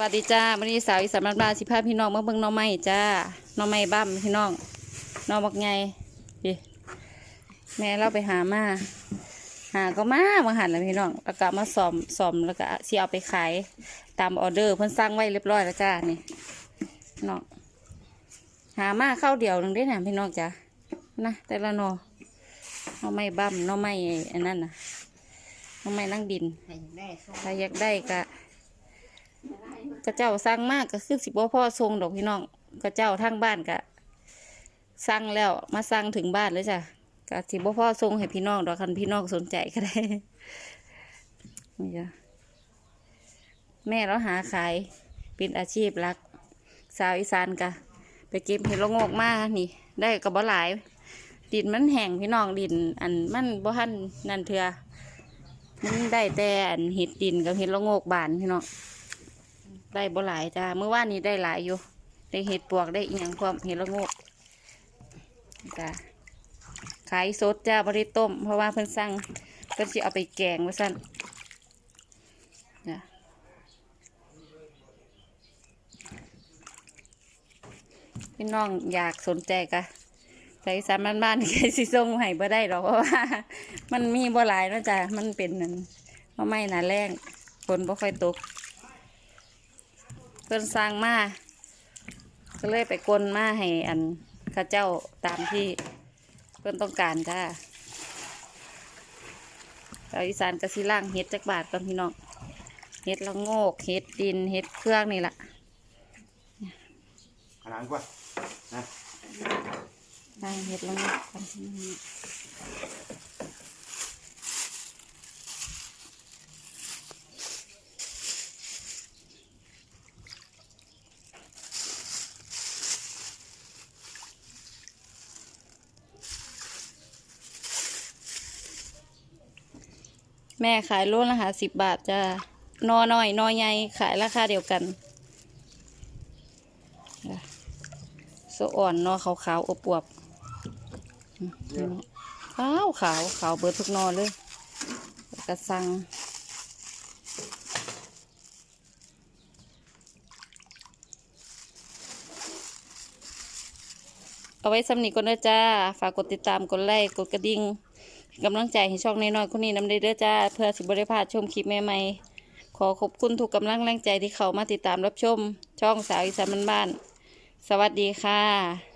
วัสดีจ้าวันนี้สาวอีสานบ้านบานสิพาพี่น้องมาเบิ่งหน้องไม้จ้าหน้องไม้บ้ามพี่น้องหน้องบักไงดิแม่เราไปหามาหาก็มามาหันแล้วพี่น้องแล้วก็มาซ่อมซ่อมแล้วก็สิเอาไปขายตามออเดอร์เพิ่นสั่งไว้เรียบร้อยแล้วจ้านี่พี่น้องหามาเข้าวเดียวหนึงได้นะพี่น้องจ้านะแต่ละหนอหน้องไม้บ้ามหน้องไม้อันนั้นน่ะหน้องไม้นั่งดินให้ได้ส่งถ้าอยากได้ก็ กระเจ้าสั่งมากก็คือสิบ่พ่อทรงดอกพี่น้องกระเจ้าทางบ้านก็สั่งแล้วมาสั่งถึงบ้านเลยจ้ะก็สิบ่พ่อทรงให้พี่น้องดอกคันพี่น้องสนใจก็ได้นี่จ้ะแม่เราหาขายเป็นอาชีพหลัก สาวอีสานกะไปเก็บเห็ดละโงกมานี่ ได้ก็บ่หลาย ดินมันแห้งพี่น้องดิน อันมันบ่ทันนั่นเถื่อมันได้แต่อันเห็ดดินกับเห็ดละโงกบานพี่น้อง ได้บ่หลายจ้าเมื่อวานนี้ได้หลายอยู่ได้เห็ดปวกได้อีหยังความเห็ดละโงกจ้าขายสดจ้าบริต้ม เพราะว่าเพิ่นสั่งเพิ่นสิเอาไปแกงไว้สั่นจ้าพี่น้องอยากสนใจกะใส่สามบ้านๆแค่สิส่งให้บ่ได้หรอกเพราะว่า มันมีบ่หลายนาะจ้ะมันเป็นนั่นเพราะไม่หนาแรงฝนบ่ค่อยตก เพิ่นสร้างมาก็เลยไปกลนมาให้อันเข้าเจ้าตามที่เพิ่นต้องการจ้าชาวอีสานกะสิล่างเฮ็ดจักบาทก่อนพี่น้องเฮ็ดละโงกเฮ็ดดินเฮ็ดเครื่องนี่ล่ะขนาดกว่านะล่างเฮ็ดละโงกก่อน แม่ขายโลละหาสิบบาทจ้านอหน้อยนอใหญ่ขายราคาเดียวกันโซอ่อนนอขาวขาวๆอบอวบขาวขาวขาวเบิดทุกนอเลยกระสังเอาไว้สำนีก่อนเด้อจ้า ฝากกดติดตาม กดไลค์ กดกระดิ่ง เป็นกำลังใจให้ช่องน้อยๆคนนี้นำได้เด้อจ้า เพื่อสิบริพาชมคลิปใหม่ๆขอขอบคุณทุกกำลังแรงใจที่เขามาติดตามรับชม ช่องสาวอีสานบ้านๆสวัสดีค่ะ